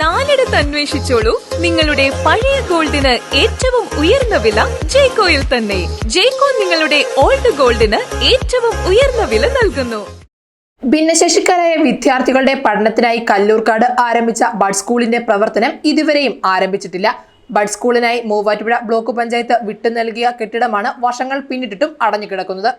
നാലിടത്ത് അന്വേഷിച്ചോളൂ. നിങ്ങളുടെ പഴയ ഗോൾഡിന് ഏറ്റവും ഉയർന്ന വില ജേക്കോയിൽ തന്നെ. ജേക്കോ നിങ്ങളുടെ ഓൾഡ് ഗോൾഡിന് ഏറ്റവും ഉയർന്ന വില നൽകുന്നു. ഭിന്നശേഷിക്കാരായ വിദ്യാർത്ഥികളുടെ പഠനത്തിനായി കല്ലൂർക്കാട് ആരംഭിച്ച ബഡ് സ്കൂളിന്റെ പ്രവർത്തനം ഇതുവരെയും ആരംഭിച്ചിട്ടില്ല. ബഡ് സ്കൂളിനായി മൂവാറ്റുപുഴ ബ്ലോക്ക് പഞ്ചായത്ത് വിട്ടു നൽകിയ കെട്ടിടമാണ് വർഷങ്ങൾ പിന്നിട്ടിട്ടും അടഞ്ഞുകിടക്കുന്നത്.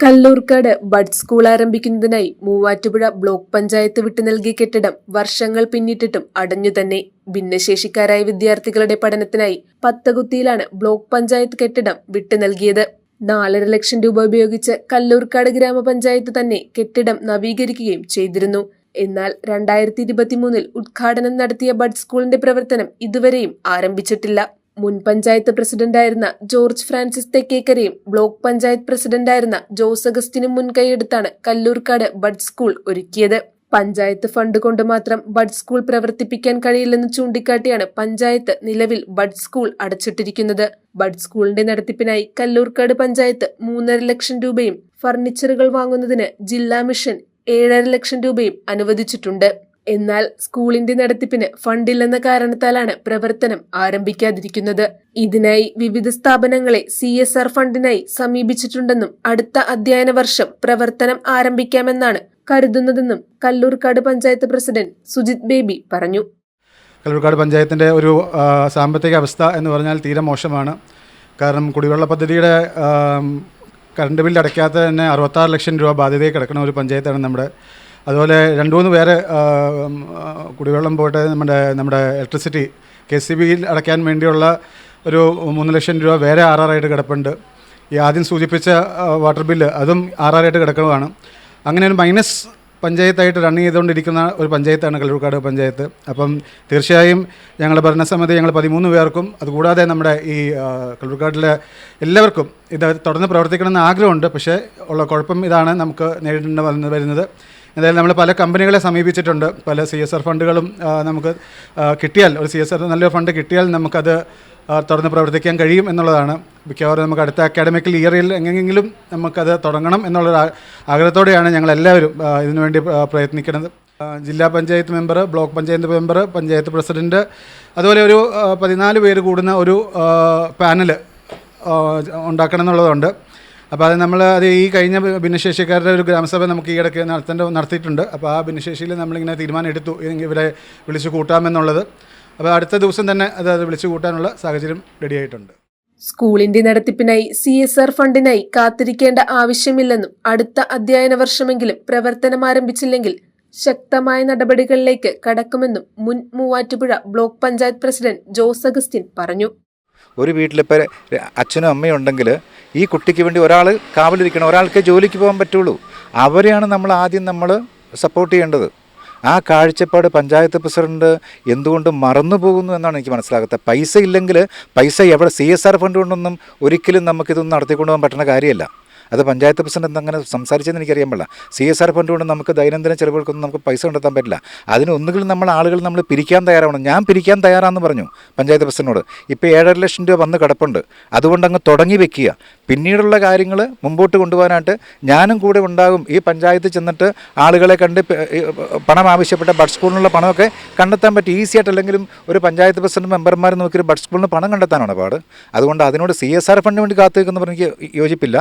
കല്ലൂർക്കാട് ബഡ് സ്കൂൾ ആരംഭിക്കുന്നതിനായി മൂവാറ്റുപുഴ ബ്ലോക്ക് പഞ്ചായത്ത് വിട്ടു നൽകിയ കെട്ടിടം വർഷങ്ങൾ പിന്നിട്ടിട്ടും അടഞ്ഞു തന്നെ. ഭിന്നശേഷിക്കാരായ വിദ്യാർത്ഥികളുടെ പഠനത്തിനായി പത്തകുത്തിയിലാണ് ബ്ലോക്ക് പഞ്ചായത്ത് കെട്ടിടം വിട്ടു നൽകിയത്. നാലര ലക്ഷം രൂപ ഉപയോഗിച്ച് കല്ലൂർക്കാട് ഗ്രാമപഞ്ചായത്ത് തന്നെ കെട്ടിടം നവീകരിക്കുകയും ചെയ്തിരുന്നു. എന്നാൽ രണ്ടായിരത്തി ഇരുപത്തിമൂന്നിൽ ഉദ്ഘാടനം നടത്തിയ ബഡ് സ്കൂളിന്റെ പ്രവർത്തനം ഇതുവരെയും ആരംഭിച്ചിട്ടില്ല. മുൻ പഞ്ചായത്ത് പ്രസിഡന്റായിരുന്ന ജോർജ് ഫ്രാൻസിസ് തെക്കേക്കരയും ബ്ലോക്ക് പഞ്ചായത്ത് പ്രസിഡന്റായിരുന്ന ജോസ് അഗസ്റ്റിനും മുൻകൈയെടുത്താണ് കല്ലൂർക്കാട് ബഡ് സ്കൂൾ ഒരുക്കിയത്. പഞ്ചായത്ത് ഫണ്ട് കൊണ്ട് മാത്രം ബഡ് സ്കൂൾ പ്രവർത്തിപ്പിക്കാൻ കഴിയില്ലെന്ന് ചൂണ്ടിക്കാട്ടിയാണ് പഞ്ചായത്ത് നിലവിൽ ബഡ് സ്കൂൾ അടച്ചിട്ടിരിക്കുന്നത്. ബഡ് സ്കൂളിന്റെ നടത്തിപ്പിനായി കല്ലൂർക്കാട് പഞ്ചായത്ത് മൂന്നര ലക്ഷം രൂപയും ഫർണിച്ചറുകൾ വാങ്ങുന്നതിന് ജില്ലാ മിഷൻ ഏഴര ലക്ഷം രൂപയും അനുവദിച്ചിട്ടുണ്ട്. എന്നാൽ സ്കൂളിന്റെ നടത്തിപ്പിന് ഫണ്ടില്ലെന്ന കാരണത്താലാണ് പ്രവർത്തനം ആരംഭിക്കാതിരിക്കുന്നത്. ഇതിനായി വിവിധ സ്ഥാപനങ്ങളെ സി എസ് ആർ ഫണ്ടിനായി സമീപിച്ചിട്ടുണ്ടെന്നും അടുത്ത അധ്യയന വർഷം പ്രവർത്തനം ആരംഭിക്കാമെന്നാണ് കരുതുന്നതെന്നും കല്ലൂർക്കാട് പഞ്ചായത്ത് പ്രസിഡന്റ് സുജിത് ബേബി പറഞ്ഞു. കല്ലൂർക്കാട് പഞ്ചായത്തിന്റെ ഒരു സാമ്പത്തിക അവസ്ഥ എന്ന് പറഞ്ഞാൽ തീരെ മോശമാണ്. കാരണം കുടിവെള്ള പദ്ധതിയുടെ കറണ്ട് ബില്ല് അടയ്ക്കാത്ത തന്നെ അറുപത്താറ് ലക്ഷം രൂപ ബാധ്യതയെ കിടക്കുന്ന ഒരു പഞ്ചായത്താണ് നമ്മുടെ അതുപോലെ രണ്ട് മൂന്ന് പേര് കുടിവെള്ളം പോയിട്ട് നമ്മുടെ നമ്മുടെ ഇലക്ട്രിസിറ്റി കെ സി ബിയിൽ അടയ്ക്കാൻ വേണ്ടിയുള്ള ഒരു മൂന്ന് ലക്ഷം രൂപ വേറെ ആർ ആയിട്ട് കിടപ്പുണ്ട്. ഈ ആദ്യം സൂചിപ്പിച്ച വാട്ടർ ബില്ല് അതും ആർ ആയിട്ട് കിടക്കുന്നതാണ്. അങ്ങനെ ഒരു മൈനസ് പഞ്ചായത്തായിട്ട് റൺ ചെയ്തുകൊണ്ടിരിക്കുന്ന ഒരു പഞ്ചായത്താണ് കല്ലൂർക്കാട് പഞ്ചായത്ത്. അപ്പം തീർച്ചയായും ഞങ്ങളുടെ ഭരണസമിതി ഞങ്ങൾ പതിമൂന്ന് പേർക്കും അതുകൂടാതെ നമ്മുടെ ഈ ആ, കല്ലൂർക്കാട്ടിലെ എല്ലാവർക്കും ഇത് തുടർന്ന് പ്രവർത്തിക്കണമെന്ന് ആഗ്രഹമുണ്ട്. പക്ഷേ ഉള്ള കുഴപ്പം ഇതാണ് നമുക്ക് നേരിടേണ്ടി വരുന്നത്. എന്തായാലും നമ്മൾ പല കമ്പനികളെ സമീപിച്ചിട്ടുണ്ട്. പല സി എസ് ആർ ഫണ്ടുകളും നമുക്ക് കിട്ടിയാൽ ഒരു സി എസ് ആർ നല്ലൊരു ഫണ്ട് കിട്ടിയാൽ നമുക്കത് തുറന്ന് പ്രവർത്തിക്കാൻ കഴിയും എന്നുള്ളതാണ്. മിക്കവാറും നമുക്ക് അടുത്ത അക്കാഡമിക്കൽ ഇയറിൽ എങ്ങനെയെങ്കിലും നമുക്കത് തുടങ്ങണം എന്നുള്ള ആഗ്രഹത്തോടെയാണ് ഞങ്ങൾ എല്ലാവരും ഇതിനുവേണ്ടി പ്രയത്നിക്കുന്നത്. ജില്ലാ panchayat member block panchayat member panchayat president അതുപോലെ ഒരു പതിനാല് പേര് കൂടുന്ന ഒരു പാനൽ ഉണ്ടാക്കണം എന്നുള്ളതുണ്ട്. അപ്പോൾ അത് നമ്മൾ അത് ഈ കഴിഞ്ഞ ഭിന്നശേഷിക്കാരുടെ ഒരു ഗ്രാമസഭ നമുക്ക് ഈ ഇടയ്ക്ക് നടത്തേണ്ട നടത്തിയിട്ടുണ്ട്. അപ്പോൾ ആ ഭിന്നശേഷിയിൽ നമ്മളിങ്ങനെ തീരുമാനം എടുത്തു ഇവരെ വിളിച്ചു കൂട്ടാമെന്നുള്ളത്. അപ്പോൾ അടുത്ത ദിവസം തന്നെ അത് അത് വിളിച്ചു കൂട്ടാനുള്ള സാഹചര്യം റെഡിയായിട്ടുണ്ട് സ്കൂളിന്റെ നടത്തിപ്പിനായി സി എസ് ആർ ഫണ്ടിനായി കാത്തിരിക്കേണ്ട ആവശ്യമില്ലെന്നും അടുത്ത അധ്യയന വർഷമെങ്കിലും പ്രവർത്തനം ആരംഭിച്ചില്ലെങ്കിൽ ശക്തമായ നടപടികളിലേക്ക് കടക്കുമെന്നും മുൻ Muvattupuzha block panchayat president Jose Augustine പറഞ്ഞു. ഒരു വീട്ടിലിപ്പോൾ അച്ഛനും അമ്മയും ഉണ്ടെങ്കിൽ ഈ കുട്ടിക്ക് വേണ്ടി ഒരാൾ കാവലിരിക്കണം ഒരാൾക്ക് ജോലിക്ക് പോകാൻ പറ്റുള്ളൂ. അവരെയാണ് നമ്മൾ ആദ്യം നമ്മൾ സപ്പോർട്ട് ചെയ്യേണ്ടത്. ആ കാഴ്ചപ്പാട് പഞ്ചായത്ത് പ്രസിഡന്റ് എന്തുകൊണ്ട് മറന്നു പോകുന്നു എന്നാണ് എനിക്ക് മനസ്സിലാകാത്തത് പൈസ ഇല്ലെങ്കിൽ പൈസ എവിടെ സി എസ് ആർ ഫണ്ട് കൊണ്ടൊന്നും ഒരിക്കലും നമുക്കിതൊന്നും നടത്തിക്കൊണ്ടു പോകാൻ പറ്റുന്ന കാര്യമല്ല. അത് പഞ്ചായത്ത് പ്രസിഡന്റ് അങ്ങനെ സംസാരിച്ചതെന്ന് എനിക്കറിയാൻ പാടില്ല. സി എസ് ആർ ഫണ്ട് കൊണ്ട് നമുക്ക് ദൈനംദിന ചെലവുകൾക്കൊന്നും നമുക്ക് പൈസ കണ്ടെത്താൻ പറ്റില്ല. അതിന് ഒന്നുകിൽ നമ്മൾ ആളുകൾ നമ്മൾ പിരിക്കാൻ തയ്യാറാവണം. ഞാൻ പിരിക്കാൻ തയ്യാറാണെന്ന് പറഞ്ഞു പഞ്ചായത്ത് പ്രസിഡന്റിനോട്. ഇപ്പോൾ ഏഴര ലക്ഷം രൂപ വന്ന് കിടപ്പുണ്ട്. അതുകൊണ്ട് അങ്ങ് തുടങ്ങി വെക്കുക. പിന്നീടുള്ള കാര്യങ്ങൾ മുമ്പോട്ട് കൊണ്ടുപോകാനായിട്ട് ഞാനും കൂടെ ഉണ്ടാകും. ഈ പഞ്ചായത്ത് ചെന്നിട്ട് ആളുകളെ കണ്ട് പണം ആവശ്യപ്പെട്ട ബഡ് സ്കൂളിനുള്ള പണമൊക്കെ കണ്ടെത്താൻ പറ്റും. ഈസി ആയിട്ട് അല്ലെങ്കിലും ഒരു പഞ്ചായത്ത് പ്രസിഡന്റ് മെമ്പർമാർ നോക്കി ഒരു ബഡ് സ്കൂളിന് പണം കണ്ടെത്താനാണ് പാട്. അതുകൊണ്ട് അതിനോട് സി എസ് ആർ ഫണ്ടിന് വേണ്ടി കാത്തു നിൽക്കുന്ന എനിക്ക് യോജിപ്പില്ല.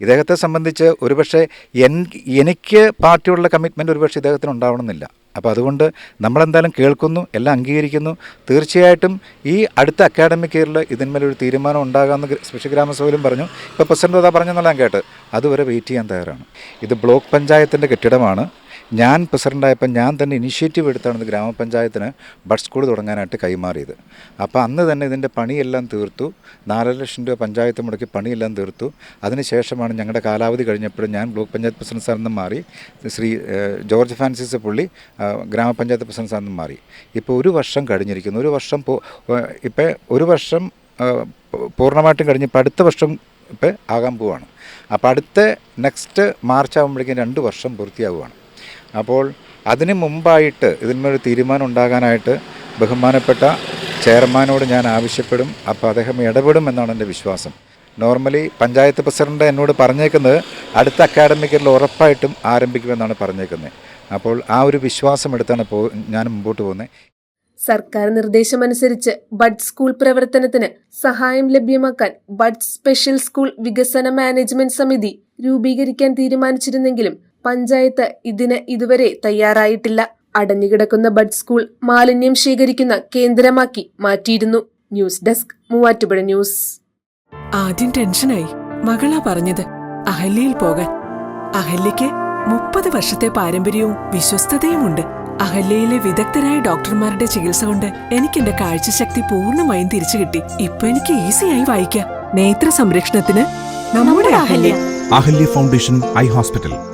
ഇദ്ദേഹത്തെ സംബന്ധിച്ച് ഒരുപക്ഷെ എൻ എനിക്ക് പാർട്ടിയോടുള്ള കമ്മിറ്റ്മെന്റ് ഒരുപക്ഷെ ഇദ്ദേഹത്തിന് ഉണ്ടാവണമെന്നില്ല. അപ്പോൾ അതുകൊണ്ട് നമ്മളെന്തായാലും കേൾക്കുന്നു എല്ലാം അംഗീകരിക്കുന്നു. തീർച്ചയായിട്ടും ഈ അടുത്ത അക്കാഡമിക് ഇയറിൽ ഇതിന്മേലൊരു തീരുമാനം ഉണ്ടാകാമെന്ന് സ്പെഷ്യൽ ഗ്രാമസഭയിലും പറഞ്ഞു. ഇപ്പോൾ പ്രസിഡന്റ് അതാ പറഞ്ഞെന്നുള്ള ഞാൻ കേട്ട്. അതുവരെ വെയിറ്റ് ചെയ്യാൻ തയ്യാറാണ്. ഇത് ബ്ലോക്ക് പഞ്ചായത്തിന്റെ കെട്ടിടമാണ്. ഞാൻ പ്രസിഡന്റായപ്പോൾ ഞാൻ തന്നെ ഇനിഷ്യേറ്റീവ് എടുത്താണ് ഇത് ഗ്രാമപഞ്ചായത്തിന് ബഡ് സ്കൂൾ തുടങ്ങാനായിട്ട് കൈമാറിയത്. അപ്പോൾ അന്ന് തന്നെ ഇതിന്റെ പണിയെല്ലാം തീർത്തു. നാലര ലക്ഷം രൂപ പഞ്ചായത്ത് മുടക്കി പണിയെല്ലാം തീർത്തു. അതിനുശേഷമാണ് ഞങ്ങളുടെ കാലാവധി കഴിഞ്ഞപ്പോഴും ഞാൻ ബ്ലോക്ക് പഞ്ചായത്ത് പ്രസിഡന്റ് സ്ഥാനം മാറി ശ്രീ ജോർജ് ഫ്രാൻസിസ് പുള്ളി ഗ്രാമപഞ്ചായത്ത് പ്രസിഡന്റ് സ്ഥാനം മാറി. ഇപ്പോൾ ഒരു വർഷം കഴിഞ്ഞിരിക്കുന്നു. ഒരു വർഷം ഇപ്പോൾ ഒരു വർഷം പൂർണമായിട്ടും കഴിഞ്ഞ് ഇപ്പോൾ അടുത്ത വർഷം ഇപ്പോൾ ആകാൻ പോവാണ്. അപ്പോൾ അടുത്ത നെക്സ്റ്റ് മാർച്ച് ആകുമ്പോഴേക്കും രണ്ട് വർഷം പൂർത്തിയാവുകയാണ് അപ്പോൾ അതിന് മുമ്പായിട്ട് ഇതിന്മേലൊരു തീരുമാനം ഉണ്ടാകാനായിട്ട് ബഹുമാനപ്പെട്ട ചെയർമാനോട് ഞാൻ ആവശ്യപ്പെടും. അപ്പോൾ അദ്ദേഹം ഇടപെടും എന്നാണ് എന്റെ വിശ്വാസം. നോർമലി പഞ്ചായത്ത് പ്രസിഡന്റ് എന്നോട് പറഞ്ഞേക്കുന്നത് അടുത്ത അക്കാഡമിക്കിൽ ഉറപ്പായിട്ടും ആരംഭിക്കുമെന്നാണ് പറഞ്ഞേക്കുന്നത്. അപ്പോൾ ആ ഒരു വിശ്വാസം എടുത്താണ് പോ ഞാൻ മുമ്പോട്ട് പോകുന്നത്. സർക്കാർ നിർദ്ദേശമനുസരിച്ച് ബഡ് സ്കൂൾ പ്രവർത്തനത്തിന് സഹായം ലഭ്യമാക്കാൻ ബഡ് സ്പെഷ്യൽ സ്കൂൾ വികസന മാനേജ്മെന്റ് സമിതി രൂപീകരിക്കാൻ തീരുമാനിച്ചിരുന്നെങ്കിലും പഞ്ചായത്ത് ഇതിന് ഇതുവരെ തയ്യാറായിട്ടില്ല. അടഞ്ഞുകിടക്കുന്ന ബഡ് സ്കൂൾ മാലിന്യം ശേഖരിക്കുന്ന കേന്ദ്രമാക്കി മാറ്റിയിരുന്നു. News desk Muvattupuzha news. ആദ്യം ടെൻഷനായി. മകളാ പറഞ്ഞത് അഹല്യയിൽ പോകാൻ. അഹല്യയ്ക്ക് മുപ്പത് വർഷത്തെ പാരമ്പര്യവും വിശ്വസ്തതയുമുണ്ട്. അഹല്യയിലെ വിദഗ്ധരായ ഡോക്ടർമാരുടെ ചികിത്സ കൊണ്ട് എനിക്ക് എന്റെ കാഴ്ചശക്തി പൂർണമായും തിരിച്ചു കിട്ടി. ഇപ്പൊ എനിക്ക് ഈസിയായി വായിക്കാം. നേത്ര സംരക്ഷണത്തിന് നമ്മുടെ Ahalya. Ahalya foundation eye hospital.